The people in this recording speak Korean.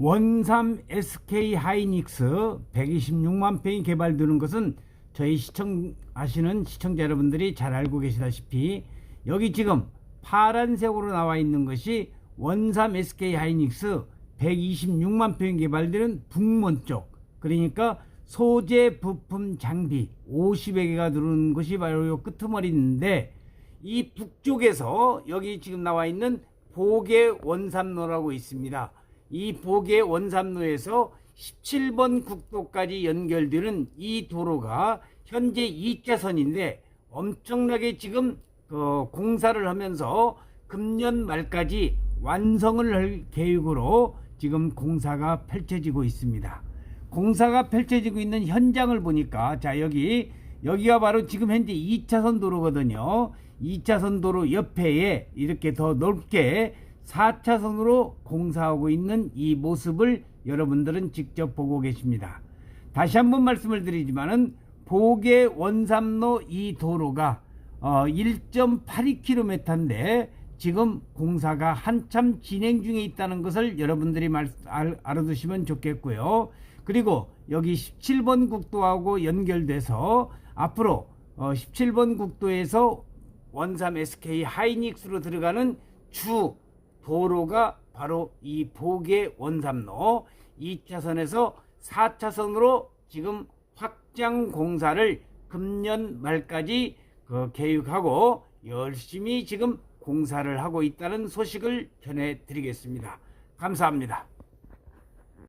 원삼 SK 하이닉스 126만 평이 개발되는 것은 저희 시청하시는 시청자 여러분들이 잘 알고 계시다시피 여기 지금 파란색으로 나와 있는 것이 원삼 SK 하이닉스 126만 평이 개발되는 북문 쪽 그러니까 소재 부품 장비 50여 개가 들어오는 것이 바로 요 끄트머리인데 이 북쪽에서 여기 지금 나와 있는 보계 원삼로라고 있습니다. 이 보계 원삼로에서 17번 국도까지 연결되는 이 도로가 현재 2차선인데 엄청나게 지금 어, 공사를 하면서 금년 말까지 완성을 할 계획으로 지금 공사가 펼쳐지고 있습니다. 공사가 펼쳐지고 있는 현장을 보니까 자 여기 여기가 바로 지금 현재 2차선 도로거든요. 2차선 도로 옆에 이렇게 더 넓게 4차선으로 공사하고 있는 이 모습을 여러분들은 직접 보고 계십니다. 다시 한번 말씀을 드리지만은 보계 원삼로 이 도로가 어 1.82km인데 지금 공사가 한참 진행 중에 있다는 것을 여러분들이 말, 알, 알아두시면 좋겠고요. 그리고 여기 17번 국도하고 연결돼서 앞으로 어 17번 국도에서 원삼 SK 하이닉스로 들어가는 주 도로가 바로 이 보계 원삼로 2차선에서 4차선으로 지금 확장 공사를 금년 말까지 그 계획하고 열심히 지금 공사를 하고 있다는 소식을 전해 드리겠습니다. 감사합니다.